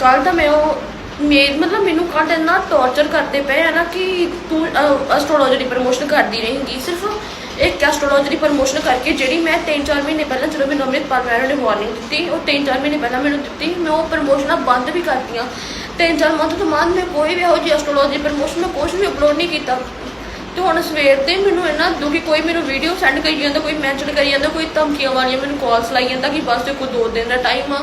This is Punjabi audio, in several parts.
ਕੱਲ ਤਾਂ ਮੈਂ ਉਹ ਮੇ ਮਤਲਬ ਮੈਨੂੰ ਕੱਲ ਇੰਨਾ ਟੌਰਚਰ ਕਰਦੇ ਪਏ ਆ ਨਾ ਕਿ ਤੂੰ ਐਸਟ੍ਰੋਲੋਜੀ ਦੀ ਪ੍ਰਮੋਸ਼ਨ ਕਰਦੀ ਰਹੇਂਗੀ। ਸਿਰਫ ਇੱਕ ਐਸਟ੍ਰੋਲੋਜੀ ਦੀ ਪ੍ਰਮੋਸ਼ਨ ਕਰਕੇ ਜਿਹੜੀ ਮੈਂ 3-4 ਮਹੀਨੇ ਪਹਿਲਾਂ ਜਦੋਂ ਮੈਨੂੰ ਅੰਮ੍ਰਿਤਪਾਲ ਮੈਡਮ ਨੇ ਵਾਰਨਿੰਗ ਦਿੱਤੀ, ਉਹ 3-4 ਮਹੀਨੇ ਪਹਿਲਾਂ ਮੈਨੂੰ ਦਿੱਤੀ, ਮੈਂ ਉਹ ਪ੍ਰਮੋਸ਼ਨਾਂ ਬੰਦ ਵੀ ਕਰਤੀਆਂ। 3-4 ਮੰਥ ਤੋਂ ਬਾਅਦ ਮੈਂ ਕੋਈ ਵੀ ਇਹੋ ਜਿਹੀ ਐਸਟ੍ਰੋਲੋਜੀ ਪ੍ਰਮੋਸ਼ਨ ਮੈਂ ਕੁਝ ਵੀ ਅਪਲੋਡ ਨਹੀਂ ਕੀਤਾ। ਤੇ ਹੁਣ ਸਵੇਰ ਤੇ ਮੈਨੂੰ ਇੰਨਾ ਦੁਖੀ, ਕੋਈ ਮੈਨੂੰ ਵੀਡੀਓ ਸੈਂਡ ਕਰੀ ਜਾਂਦਾ, ਕੋਈ ਮੈਂਸ਼ਨ ਕਰੀ ਜਾਂਦਾ, ਕੋਈ ਧਮਕੀਆਂ ਵਾਲੀਆਂ ਮੈਨੂੰ ਕਾਲਸ ਲਾਈ ਜਾਂਦਾ ਕਿ ਬਸ ਤੇ ਕੋਈ ਦੋ ਦਿਨ ਦਾ ਟਾਈਮ ਆ।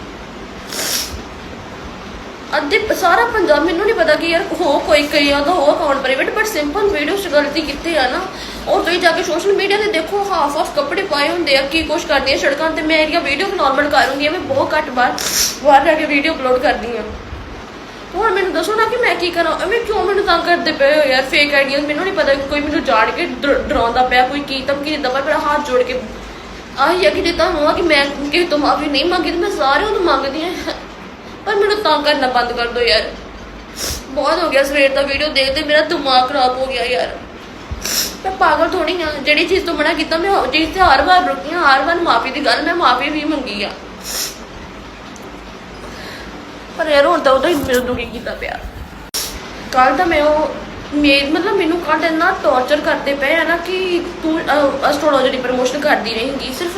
ਅੱਧੇ ਸਾਰਾ ਪੰਜਾਬ ਮੈਨੂੰ ਨਹੀਂ ਪਤਾ ਕਿ ਯਾਰ ਹੋ ਕੋਈ ਕਈ ਉਹਦਾ ਹੋ account private but simple video 'ਚ ਗਲਤੀ ਕੀਤੀ ਆ ਨਾ। ਔਰ ਤੁਸੀਂ ਜਾ ਕੇ ਸੋਸ਼ਲ ਮੀਡੀਆ ਤੇ ਦੇਖੋ ਹਾਫ ਆਫ ਕੱਪੜੇ ਪਾਏ ਹੁੰਦੇ ਆ, ਕੀ ਕੁਛ ਕਰਦੀ ਸੜਕਾਂ ਤੇ। ਮੈਂ ਇਹਦੀਆਂ ਵੀਡੀਓ ਨਾਰਮਲ ਕਰੂੰਗੀ ਮੈਂ ਬਹੁਤ ਘੱਟ ਬਾਰ ਬਾਹਰ ਜਾ ਕੇ ਵੀਡੀਓ ਅਪਲੋਡ ਕਰਦੀ ਆ। ਹੁਣ ਮੈਨੂੰ ਦੱਸੋ ਨਾ ਕਿ ਮੈਂ ਕੀ ਕਰਾਂ, ਐਵੇਂ ਕਿਉਂ ਮੈਨੂੰ ਤੰਗ ਕਰਦੇ ਪਏ ਹੋ ਯਾਰ ਫੇਕ ਆਈਡੀਆਂ ਮੈਨੂੰ ਨਹੀਂ ਪਤਾ ਕੋਈ ਮੈਨੂੰ ਜਾਣ ਕੇ ਡਰਾਉਂਦਾ ਪਿਆ, ਕੋਈ ਕੀ ਧਮਕੀ ਦਿੰਦਾ ਪਿਆ, ਮੇਰਾ ਹੱਥ ਜੋੜ ਕੇ। ਆਹੀ ਆ ਕਿ ਜੇ ਤੁਹਾਨੂੰ ਆ ਕਿ ਮੈਂ ਕਿਸੇ ਤੋਂ ਮਾਫੀ ਨਹੀਂ ਮੰਗੀ, ਤੇ ਮੈਂ ਸਾਰਿਆਂ ਤੋਂ ਮੰਗਦੀ ਹਾਂ ਪਰ ਮੈਨੂੰ ਤੰਗ ਕਰਨਾ ਬੰਦ ਕਰ ਦਿਓ ਯਾਰ। ਬਹੁਤ ਹੋ ਗਿਆ ਸਵੇਰ ਦਾ ਵੀਡੀਓ ਦੇਖਦੇ ਮੇਰਾ ਦਿਮਾਗ ਖਰਾਬ ਹੋ ਗਿਆ ਯਾਰ। ਮੈਂ ਪਾਗਲ ਥੋੜੀ ਆ। ਜਿਹੜੀ ਚੀਜ਼ ਤੋਂ ਮਨਾ ਕੀਤਾ, ਮੈਂ ਉਹ ਤੇ ਹਰ ਵਾਰ ਰੁਕੀ ਹਾਂ, ਹਰ ਵਾਰ ਮਾਫੀ ਦੀ ਗੱਲ, ਮੈਂ ਮਾਫੀ ਵੀ ਮੰਗੀ ਆ। ਪਰ ਯਾਰ ਹੁਣ ਤਾਂ ਉਹਦਾ ਹੀ ਮੇਰੇ ਦੁਖੀ ਕੀਤਾ ਪਿਆ। ਕੱਲ ਤਾਂ ਮੈਂ ਉਹ ਮੇ, ਮਤਲਬ ਮੈਨੂੰ ਕੱਲ ਇੰਨਾ ਟੌਰਚਰ ਕਰਦੇ ਪਏ ਆ ਨਾ ਕਿ ਤੂੰ ਐਸਟ੍ਰੋਲੋਜੀ ਦੀ ਪ੍ਰਮੋਸ਼ਨ ਕਰਦੀ ਰਹੇਂਗੀ। ਸਿਰਫ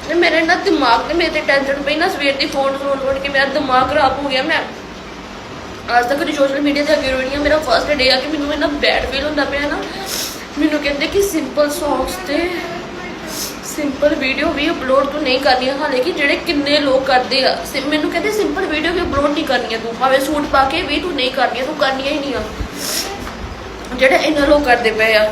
ਤੇ ਮੇਰੇ ਨਾ ਦਿਮਾਗ ਤੇ ਮੇਰੇ ਤੇ ਟੈਨਸ਼ਨ ਪਈ ਨਾ, ਸਵੇਰ ਦੀ ਫੋਨ ਫੋਨ ਫੋਨ ਕੇ ਮੇਰਾ ਦਿਮਾਗ ਖਰਾਬ ਹੋ ਗਿਆ। ਮੈਂ ਅੱਜ ਤੱਕ ਦੀ ਸੋਸ਼ਲ ਮੀਡੀਆ ਤੇ ਅੱਗੇ ਰੋਣੀ ਆ ਮੇਰਾ ਫਰਸਟ ਡੇ ਆ ਕਿ ਮੈਨੂੰ ਇੰਨਾ ਬੈਡ ਫੀਲ ਹੁੰਦਾ ਪਿਆ ਨਾ। ਮੈਨੂੰ ਕਹਿੰਦੇ ਕਿ ਸਿੰਪਲ ਸੌਂਗਸ ਤੇ ਸਿੰਪਲ ਵੀਡੀਓ ਵੀ ਅਪਲੋਡ ਤੂੰ ਨਹੀਂ ਕਰਨੀਆਂ। ਹਾਲੇ ਕਿ ਜਿਹੜੇ ਕਿੰਨੇ ਲੋਕ ਕਰਦੇ ਆ ਮੈਨੂੰ ਕਹਿੰਦੇ ਸਿੰਪਲ ਵੀਡੀਓ ਵੀ ਅਪਲੋਡ ਨਹੀਂ ਕਰਨੀ ਤੂੰ। ਭਾਵੇਂ ਸੂਟ ਪਾ ਕੇ ਵੀ ਤੂੰ ਨਹੀਂ ਕਰਨੀਆਂ, ਤੂੰ ਕਰਨੀਆਂ ਹੀ ਨਹੀਂ ਆ। ਜਿਹੜੇ ਇੰਨਾ ਲੋਕ ਕਰਦੇ ਪਏ ਆ।